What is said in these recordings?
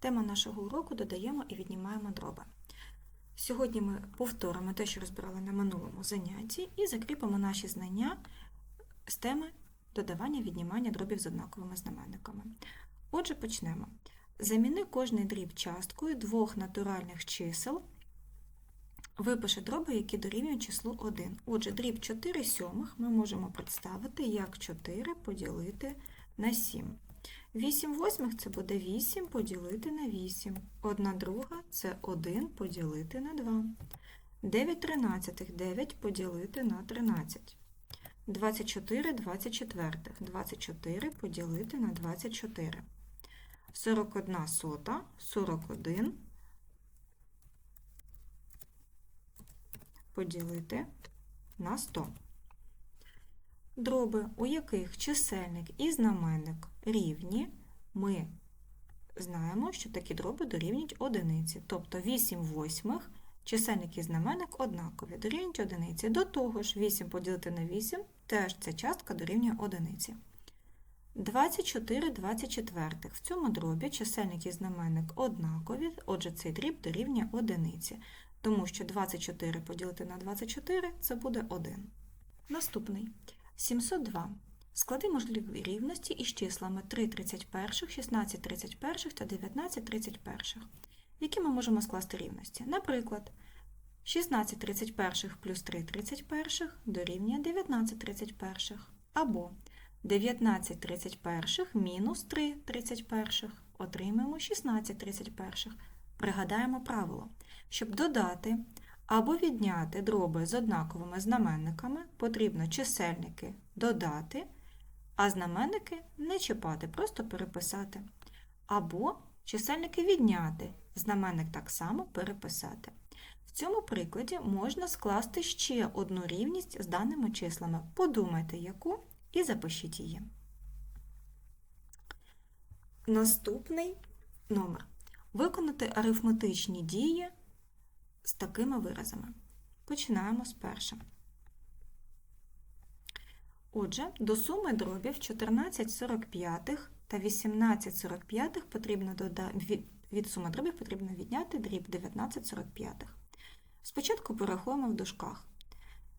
Тема нашого уроку додаємо і віднімаємо дроби. Сьогодні ми повторимо те, що розбирали на минулому занятті, і закріпимо наші знання з теми додавання віднімання дробів з однаковими знаменниками. Отже, почнемо. Заміни кожний дріб часткою двох натуральних чисел. Випиши дроби, які дорівнюють числу 1. Отже, дріб 4 сьомих ми можемо представити як 4 поділити на 7. 8 восьмих це буде 8 поділити на 8. 1 друга це 1 поділити на 2. 9 тринадцятих 9 поділити на 13. 24 24. 24 поділити на 24. 41 сота 41 поділити на 100. Дроби, у яких чисельник і знаменник рівні, ми знаємо, що такі дроби дорівнюють одиниці. Тобто 8 восьмих, чисельник і знаменник однакові, дорівнюють одиниці. До того ж, 8 поділити на 8, теж ця частка дорівнює одиниці. 24 24. В цьому дробі чисельник і знаменник однакові, отже, цей дріб дорівнює одиниці. Тому що 24 поділити на 24 це буде 1. Наступний. 702. Склади можливі рівності із числами 3 31, 16 31 та 19 31. Які ми можемо скласти рівності? Наприклад, 16 31 плюс 3 31 дорівнює 19 31. Або 19 31 мінус 3 31 отримаємо 16 31. Пригадаємо правило. Щоб додати або відняти дроби з однаковими знаменниками, потрібно чисельники додати, а знаменники не чіпати, просто переписати. Або чисельники відняти, знаменник так само переписати. В цьому прикладі можна скласти ще одну рівність з даними числами. Подумайте, яку, і запишіть її. Наступний номер. Виконати арифметичні дії з такими виразами. Починаємо з першим. Отже, до суми дробів 14 45 та 18 45 потрібно дода... від... суми дробів потрібно відняти дріб 19 45. Спочатку порахуємо в дужках.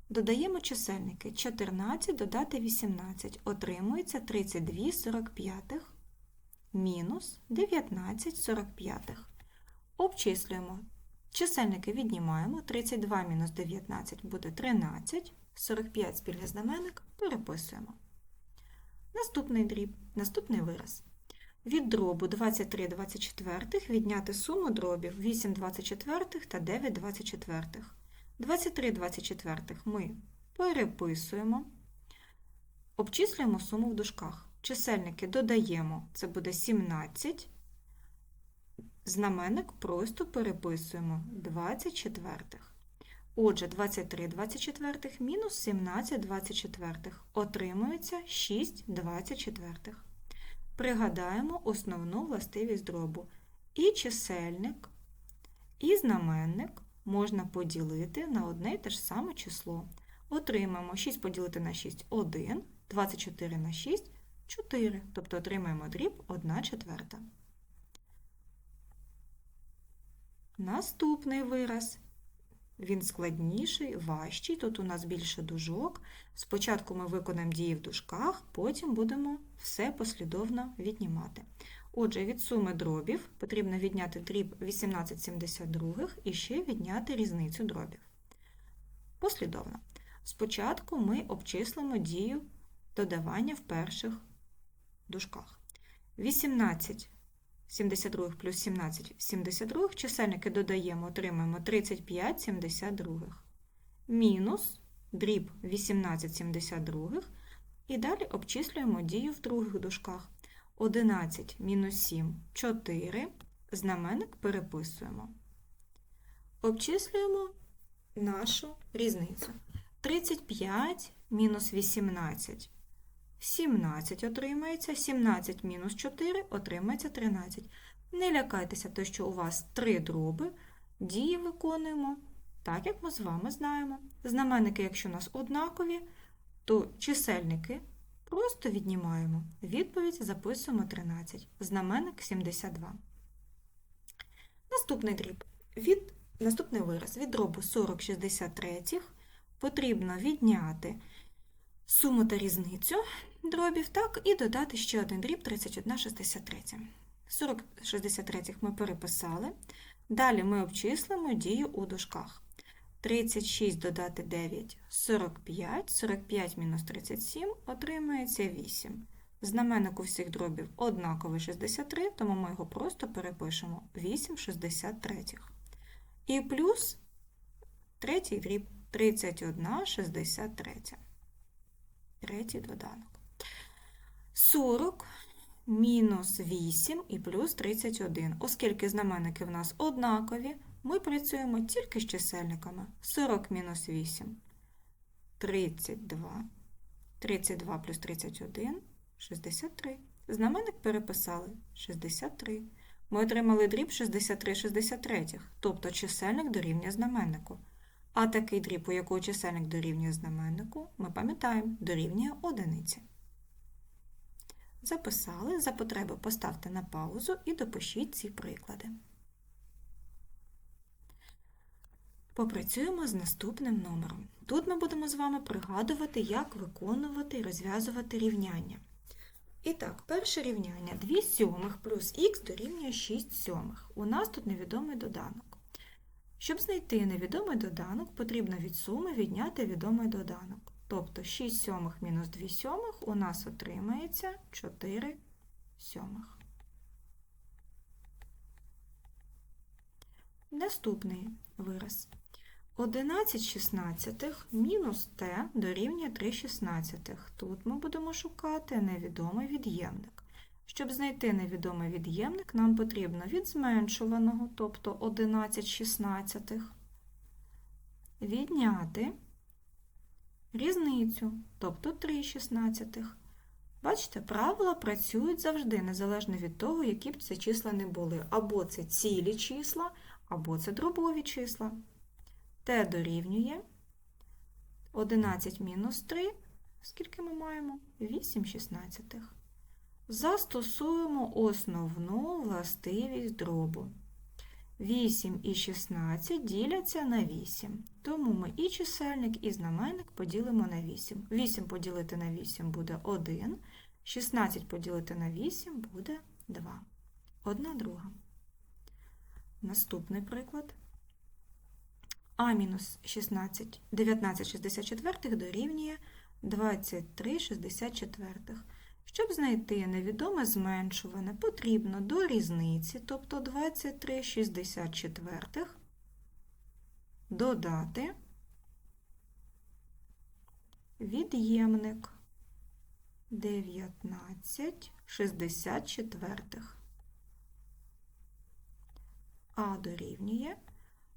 Додаємо чисельники 14 додати 18. Отримується 32 45 мінус 19 45. Обчислюємо. Чисельники віднімаємо. 32 мінус 19 буде 13. 45 спільний знаменник переписуємо. Наступний дріб, наступний вираз. Від дробу 23 24 відняти суму дробів 8 24 та 9 24. 23 24 ми переписуємо, обчислюємо суму в дужках. Чисельники додаємо, це буде 17. Знаменник просто переписуємо 24. Отже, 23 24 мінус 17 24 отримується 6 24. Пригадаємо основну властивість дробу. І чисельник, і знаменник можна поділити на одне і те ж саме число. Отримаємо 6 поділити на 6 1, 24 на 6 4, тобто отримаємо дріб 1 четверта. Наступний вираз. Він складніший, важчий. Тут у нас більше дужок. Спочатку ми виконаємо дії в дужках, потім будемо все послідовно віднімати. Отже, від суми дробів потрібно відняти дріб 1872 і ще відняти різницю дробів. Послідовно. Спочатку ми обчислимо дію додавання в перших дужках. 18 72 плюс 17 72 чисельники додаємо, отримаємо 35 72. Мінус дріб 18 72 і далі обчислюємо дію в других дужках. 11 мінус 7 4. Знаменник переписуємо. Обчислюємо нашу різницю. 35 мінус 18 17 отримається, 17 мінус 4 отримається 13. Не лякайтеся, то, що у вас три дроби, дії виконуємо так, як ми з вами знаємо. Знаменники, якщо у нас однакові, то чисельники просто віднімаємо. Відповідь записуємо 13. Знаменник 72. Наступний дріб. Від, наступний вираз. Від дробу 40 63 потрібно відняти суму та різницю дробів, так, і додати ще один дріб 31 63. 40 63 ми переписали. Далі ми обчислимо дію у дужках. 36 додати 9 45, 45 мінус 37 отримається 8. Знаменник у всіх дробів однаковий 63, тому ми його просто перепишемо 8 63. І плюс третій дріб 31 63. Третій доданок. 40 мінус 8 і плюс 31. Оскільки знаменники в нас однакові, ми працюємо тільки з чисельниками. 40 мінус 8 32. 32 плюс 31 63. Знаменник переписали 63. Ми отримали дріб 63 63, тобто чисельник дорівнює знаменнику. А такий дріб, у якого чисельник дорівнює знаменнику, ми пам'ятаємо, дорівнює одиниці. Записали, за потреби поставте на паузу і допишіть ці приклади. Попрацюємо з наступним номером. Тут ми будемо з вами пригадувати, як виконувати і розв'язувати рівняння. І так, перше рівняння 2 сьомих плюс х дорівнює 6 сьомих. У нас тут невідомий доданок. Щоб знайти невідомий доданок, потрібно від суми відняти відомий доданок. Тобто 6 сьомих мінус 2 сьомих у нас отримається 4 сьомих. Наступний вираз. 11 шістнадцятих мінус t дорівнює 3 шістнадцятих. Тут ми будемо шукати невідомий від'ємник. Щоб знайти невідомий від'ємник, нам потрібно від зменшуваного, тобто 11 шістнадцятих, відняти різницю, тобто 3 шістнадцятих. Бачите, правила працюють завжди, незалежно від того, які б це числа не були. Або це цілі числа, або це дробові числа. Т дорівнює 11 мінус 3, скільки ми маємо? 8 шістнадцятих. Застосуємо основну властивість дробу. 8 і 16 діляться на 8. Тому ми і чисельник, і знаменник поділимо на 8. 8 поділити на 8 буде 1, 16 поділити на 8 буде 2. Одна друга. Наступний приклад. А мінус 16, 19 64 дорівнює 23 64. Щоб знайти невідоме зменшуване, потрібно до різниці, тобто 23 64, додати від'ємник 19 64. А дорівнює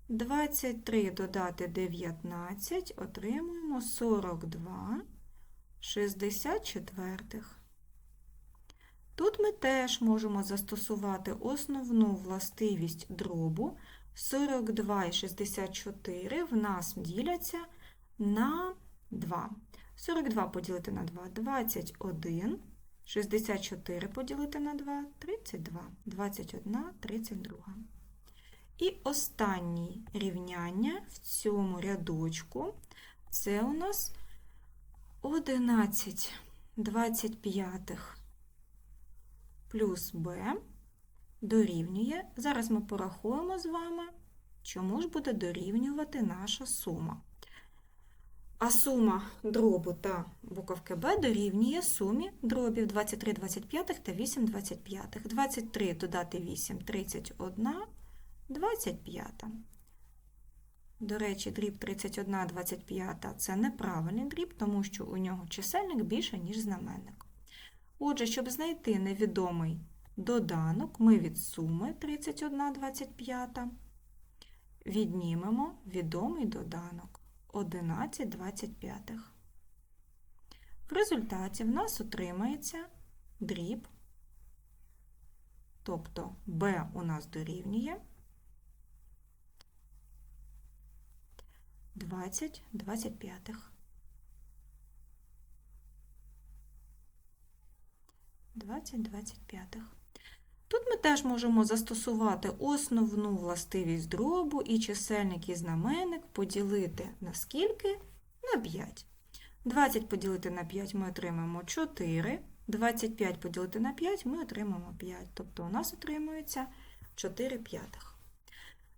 23 додати 19 отримуємо 42 64. Тут ми теж можемо застосувати основну властивість дробу. 42 і 64 в нас діляться на 2. 42 поділити на 2 21. 64 поділити на 2 32. 21, 32. І останнє рівняння в цьому рядочку це у нас 11 25 плюс b дорівнює. Зараз ми порахуємо з вами, чому ж буде дорівнювати наша сума. А сума дробу та буковки b дорівнює сумі дробів 23 25 та 8 25. 23 додати 8 31. 25. До речі, дріб 31 25 це неправильний дріб, тому що у нього чисельник більше, ніж знаменник. Отже, щоб знайти невідомий доданок, ми від суми 31 25 віднімемо відомий доданок 11 25. В результаті в нас отримається дріб, тобто b у нас дорівнює 20 25. 20 25. Тут ми теж можемо застосувати основну властивість дробу і чисельник і знаменник поділити на скільки? На 5. 20 поділити на 5 ми отримаємо 4. 25 поділити на 5 ми отримаємо 5. Тобто у нас отримується 4 п'ятих.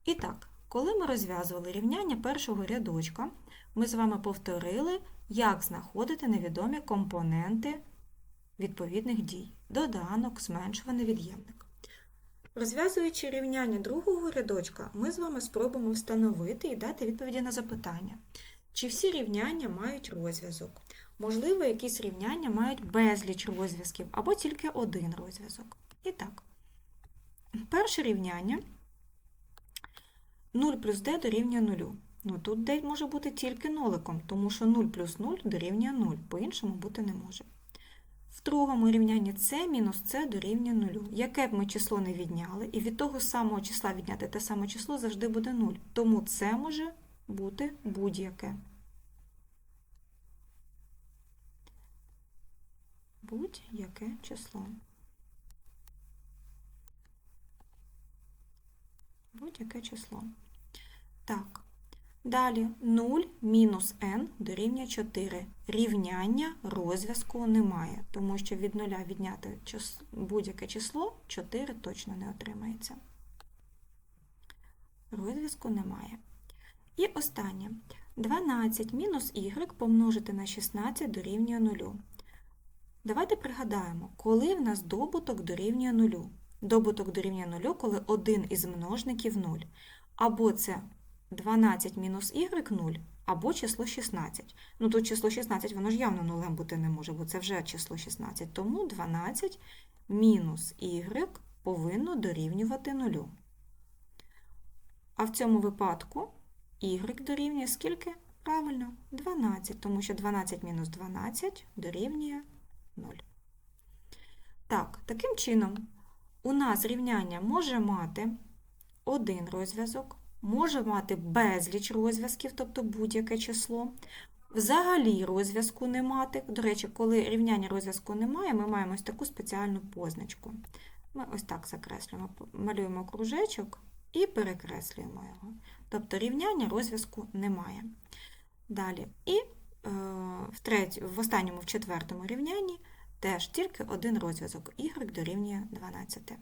І так, коли ми розв'язували рівняння першого рядочка, ми з вами повторили, як знаходити невідомі компоненти відповідних дій. Доданок, зменшуваний від'ємник. Розв'язуючи рівняння другого рядочка, ми з вами спробуємо встановити і дати відповіді на запитання. Чи всі рівняння мають розв'язок? Можливо, якісь рівняння мають безліч розв'язків або тільки один розв'язок. І так, перше рівняння 0 плюс d дорівнює 0. Ну, тут d може бути тільки ноликом, тому що 0 плюс 0 дорівнює 0, по-іншому бути не може. В другому рівнянні c мінус c дорівнює 0. Яке б ми число не відняли, і від того самого числа відняти те саме число завжди буде 0. Тому це може бути будь-яке. Будь-яке число. Будь-яке число. Так. Далі 0 мінус n дорівнює 4. Рівняння розв'язку немає, тому що від 0 відняти будь-яке число 4 точно не отримається. Розв'язку немає. І останнє. 12 мінус y помножити на 16 дорівнює 0. Давайте пригадаємо, коли в нас добуток дорівнює 0. Добуток дорівнює 0, коли один із множників 0. Або це 12 мінус y 0, або число 16. Ну тут число 16, воно ж явно нулем бути не може, бо це вже число 16. Тому 12 мінус y повинно дорівнювати 0. А в цьому випадку y дорівнює скільки? Правильно, 12, тому що 12 мінус 12 дорівнює 0. Так, таким чином, у нас рівняння може мати один розв'язок, може мати безліч розв'язків, тобто будь-яке число. Взагалі розв'язку не мати. До речі, коли рівняння розв'язку немає, ми маємо ось таку спеціальну позначку. Ми ось так закреслюємо, малюємо кружечок і перекреслюємо його. Тобто рівняння розв'язку немає. Далі. І е, в, треть, в останньому, в четвертому рівнянні теж тільки один розв'язок y дорівнює 12.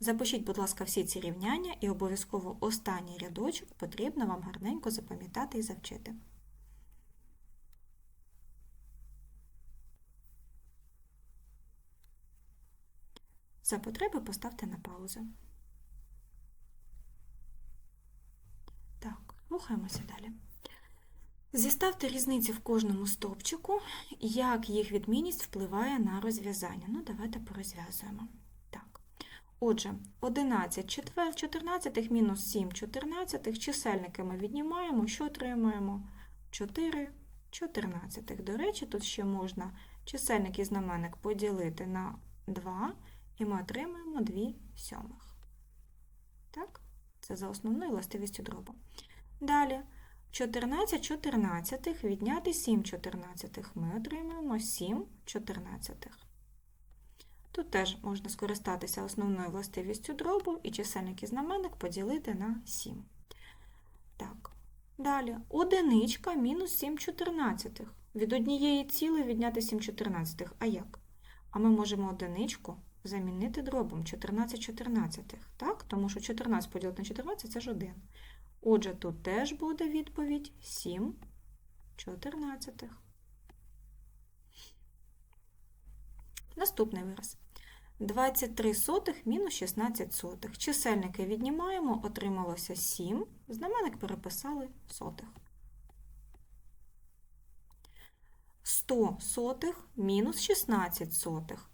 Запишіть, будь ласка, всі ці рівняння і обов'язково останній рядочок потрібно вам гарненько запам'ятати і завчити. За потреби поставте на паузу. Так, рухаємося далі. Зіставте різниці в кожному стовпчику, як їх відмінність впливає на розв'язання. Ну, давайте порозв'язуємо. Отже, 11 четвер, 14 мінус 7 14 чисельники ми віднімаємо, що отримаємо? 4 14. До речі, тут ще можна чисельник і знаменник поділити на 2, і ми отримаємо 2 сьомих. Так? Це за основною властивістю дробу. Далі. 14 чотирнадцятих відняти 7 чотирнадцятих. Ми отримаємо 7 чотирнадцятих. Тут теж можна скористатися основною властивістю дробу і чисельник і знаменник поділити на 7. Так, далі одиничка мінус 7 чотирнадцятих. Від однієї цілої відняти 7 чотирнадцятих. А як? А ми можемо одиничку замінити дробом 14 чотирнадцятих. Так? Тому що 14 поділити на 14 це ж 1. Отже, тут теж буде відповідь 7 чотирнадцятих. Наступний вираз. 23 сотих мінус 16 сотих. Чисельники віднімаємо, отрималося 7. Знаменник переписали сотих. 100 сотих мінус 16 сотих.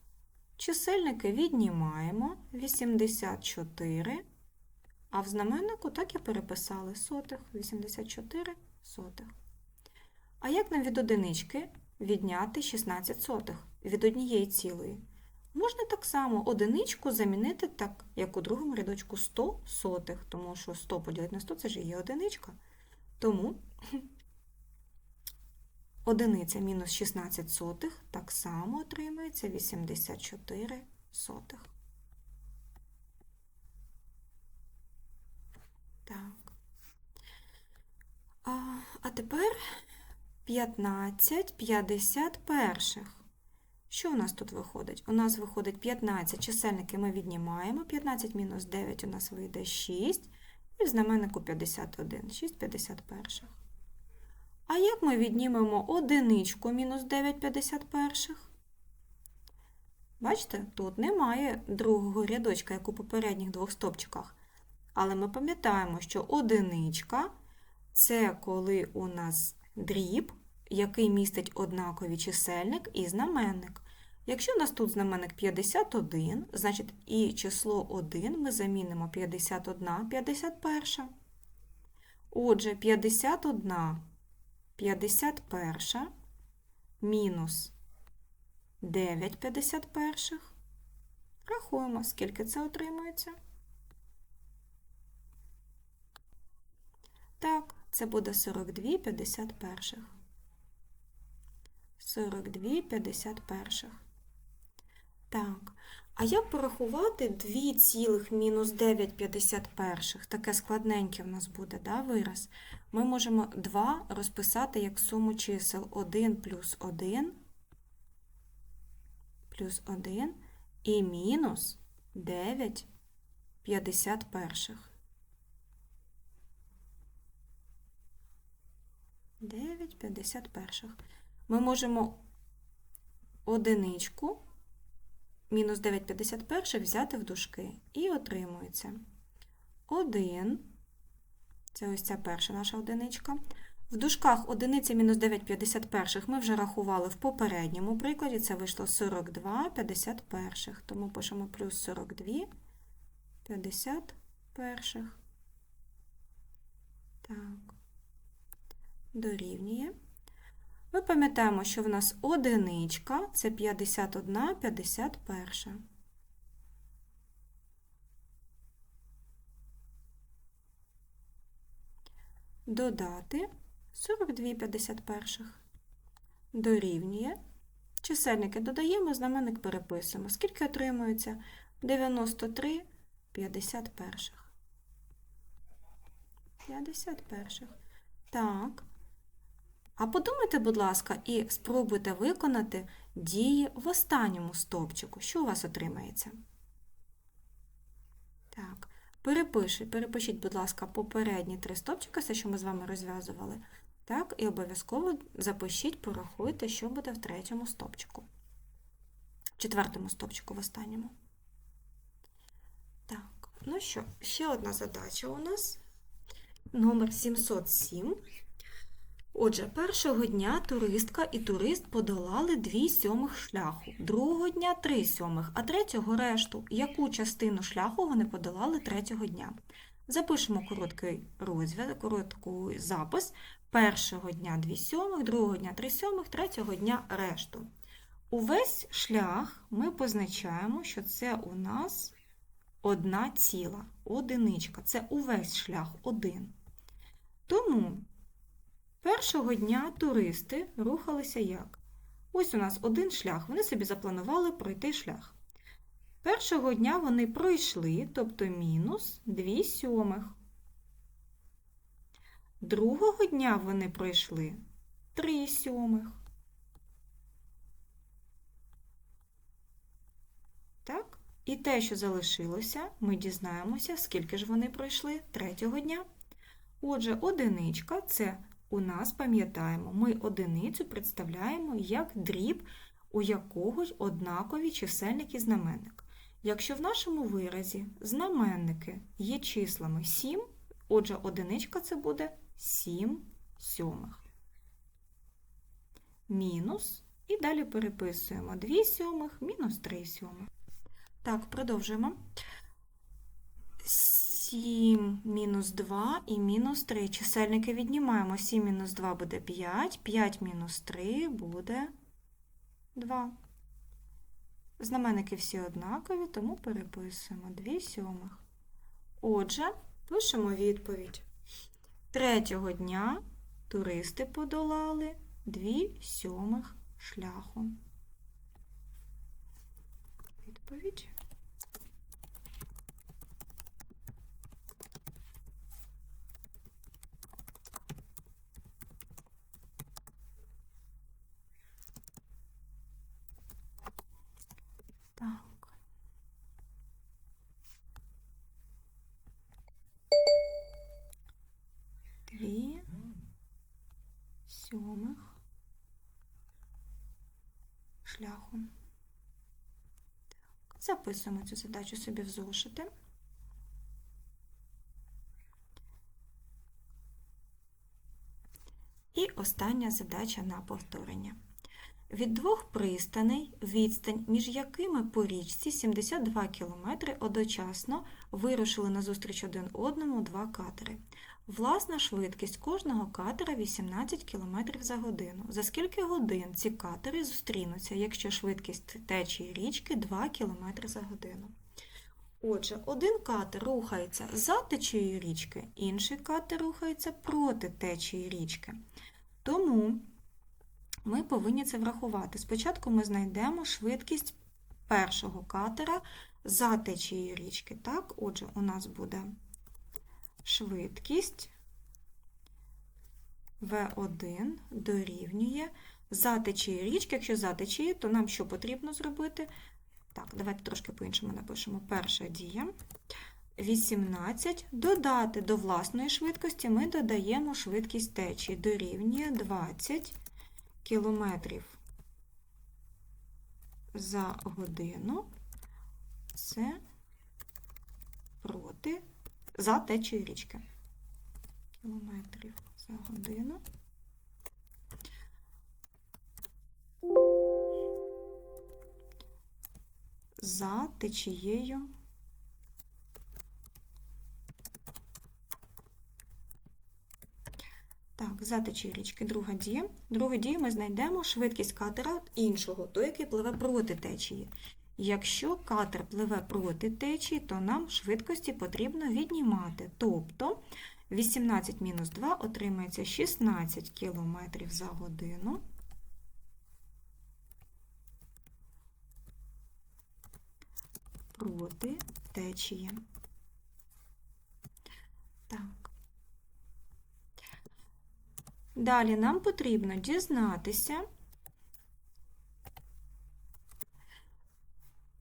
Чисельники віднімаємо 84 а в знаменнику так і переписали сотих, 84 сотих. А як нам від одинички відняти 16 сотих від однієї цілої? Можна так само одиничку замінити так, як у другому рядочку 100 сотих, тому що 100 поділити на 100 це ж є одиничка. Тому одиниця мінус 16 сотих так само отримається 84 сотих. Так. А, а тепер 15 51. Що у нас тут виходить? У нас виходить 15 чисельники ми віднімаємо. 15 мінус 9 у нас вийде 6. І в знаменнику 51. 6 51. А як ми віднімемо одиничку мінус 9 51? Бачите, тут немає другого рядочка, як у попередніх двох стопчиках. Але ми пам'ятаємо, що одиничка це коли у нас дріб, який містить однакові чисельник і знаменник. Якщо у нас тут знаменник 51, значить і число 1 ми замінимо 51, 51. Отже, 51, 51 мінус 9 51. Рахуємо, скільки це отримується. Так, це буде 42 51. 42 51. Так. А як порахувати 2 цілих мінус 9 51? Таке складненьке в нас буде, да, вираз. Ми можемо 2 розписати як суму чисел 1 плюс 1 плюс 1 і мінус 9 51. 9 51. Ми можемо одиничку мінус 9 51 взяти в дужки і отримується 1, це ось ця перша наша одиничка. В дужках одиниця мінус 9 51 ми вже рахували в попередньому прикладі, це вийшло 42 51, тому пишемо плюс 42 51. Так, дорівнює. Ми пам'ятаємо, що в нас одиничка це 51 51. Додати 42 51. Дорівнює. Чисельники додаємо, знаменник переписуємо. Скільки отримується? 93 51. 51. Так. А подумайте, будь ласка, і спробуйте виконати дії в останньому стовпчику. Що у вас отримається? Так, перепишіть, перепишіть, будь ласка, попередні три стовпчика, все, що ми з вами розв'язували. Так, і обов'язково запишіть, порахуйте, що буде в третьому стовпчику. В четвертому стовпчику в останньому. Так, ну що, ще одна задача у нас. Номер 707. Отже, першого дня туристка і турист подолали 2 сьомих шляху, другого дня 3 сьомих, а третього решту. Яку частину шляху вони подолали третього дня? Запишемо короткий розв'язок, короткий запис. Першого дня 2 сьомих, другого дня 3 сьомих, третього дня решту. Увесь шлях ми позначаємо, що це у нас одна ціла, одиничка. Це увесь шлях один. Тому Першого дня туристи рухалися як? Ось у нас один шлях, вони собі запланували пройти шлях. Першого дня вони пройшли, тобто мінус 2 сьомих. Другого дня вони пройшли 3 сьомих. Так? І те, що залишилося, ми дізнаємося, скільки ж вони пройшли третього дня. Отже, одиничка це у нас пам'ятаємо, ми одиницю представляємо як дріб, у якого ж однакові чисельник і знаменник. Якщо в нашому виразі знаменники є числами 7, отже, одиничка це буде 7 сьомих. Мінус, і далі переписуємо 2 сьомих мінус 3 сьомих. Так, продовжуємо. 7 мінус 2 і мінус 3. Чисельники віднімаємо. 7 мінус 2 буде 5, 5 мінус 3 буде 2. Знаменники всі однакові, тому переписуємо 2 сьомих. Отже, пишемо відповідь. Третього дня туристи подолали 2 сьомих шляху. Відповідь. сьомих шляху. Так, записуємо цю задачу собі в зошити. І остання задача на повторення. Від двох пристаней відстань, між якими по річці 72 км одночасно вирушили назустріч один одному два катери. Власна швидкість кожного катера 18 км за годину. За скільки годин ці катери зустрінуться, якщо швидкість течії річки 2 км за годину? Отже, один катер рухається за течією річки, інший катер рухається проти течії річки. Тому ми повинні це врахувати. Спочатку ми знайдемо швидкість першого катера за течією річки. Так, отже, у нас буде швидкість V1 дорівнює за течією річки. Якщо за течією, то нам що потрібно зробити? Так, давайте трошки по-іншому напишемо. Перша дія. 18. Додати до власної швидкості ми додаємо швидкість течії дорівнює 20 кілометрів за годину. Це проти за течією річки. Кілометрів за годину. За течією Так, за течією річки друга дія. Друга дія ми знайдемо швидкість катера іншого, той, який пливе проти течії. Якщо катер пливе проти течії, то нам швидкості потрібно віднімати. Тобто 18 мінус 2 отримається 16 км за годину. Проти течії. Так. Далі нам потрібно дізнатися,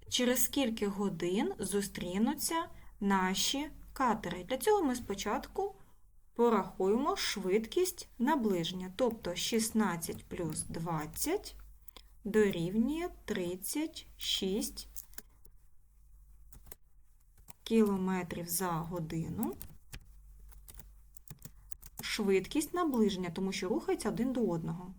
через скільки годин зустрінуться наші катери. Для цього ми спочатку порахуємо швидкість наближення, тобто 16 плюс 20 дорівнює 36 кілометрів за годину швидкість наближення, тому що рухається один до одного.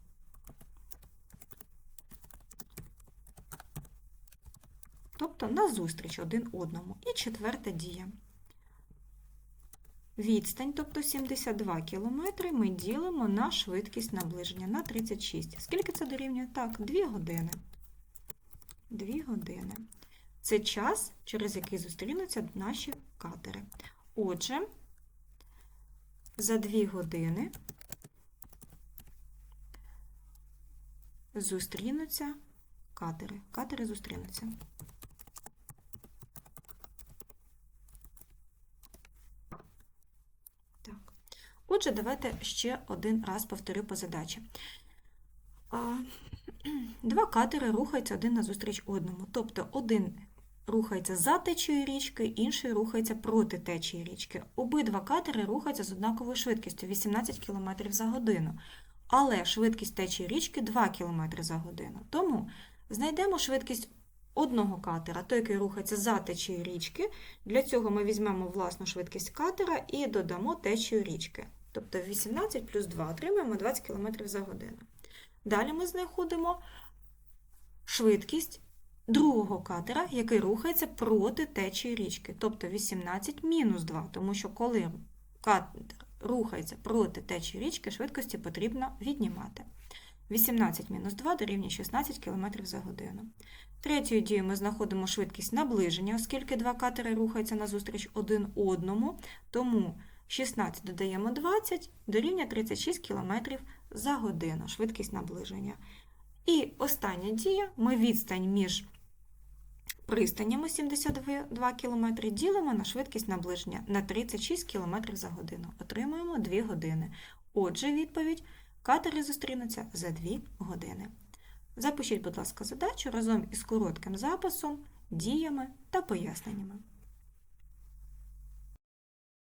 Тобто назустріч один одному. І четверта дія. Відстань, тобто 72 км, ми ділимо на швидкість наближення на 36. Скільки це дорівнює? Так, 2 години. 2 години. Це час, через який зустрінуться наші катери. Отже, за 2 години зустрінуться катери. Катери зустрінуться. Так. Отже, давайте ще один раз повторю по задачі. Два катери рухаються один назустріч одному. Тобто один рухається за течією річки, інший рухається проти течії річки. Обидва катери рухаються з однаковою швидкістю 18 км за годину. Але швидкість течії річки 2 км за годину. Тому знайдемо швидкість одного катера, той, який рухається за течією річки. Для цього ми візьмемо власну швидкість катера і додамо течію річки. Тобто 18 плюс 2 отримаємо 20 км за годину. Далі ми знаходимо швидкість другого катера, який рухається проти течії річки, тобто 18 мінус 2, тому що коли катер рухається проти течії річки, швидкості потрібно віднімати. 18 мінус 2 дорівнює 16 км за годину. Третьою дією ми знаходимо швидкість наближення, оскільки два катери рухаються назустріч один одному, тому 16 додаємо 20 дорівнює 36 км за годину, швидкість наближення. І остання дія ми відстань між пристанями 72 км ділимо на швидкість наближення на 36 км за годину. Отримуємо 2 години. Отже, відповідь катери зустрінуться за 2 години. Запишіть, будь ласка, задачу разом із коротким записом, діями та поясненнями.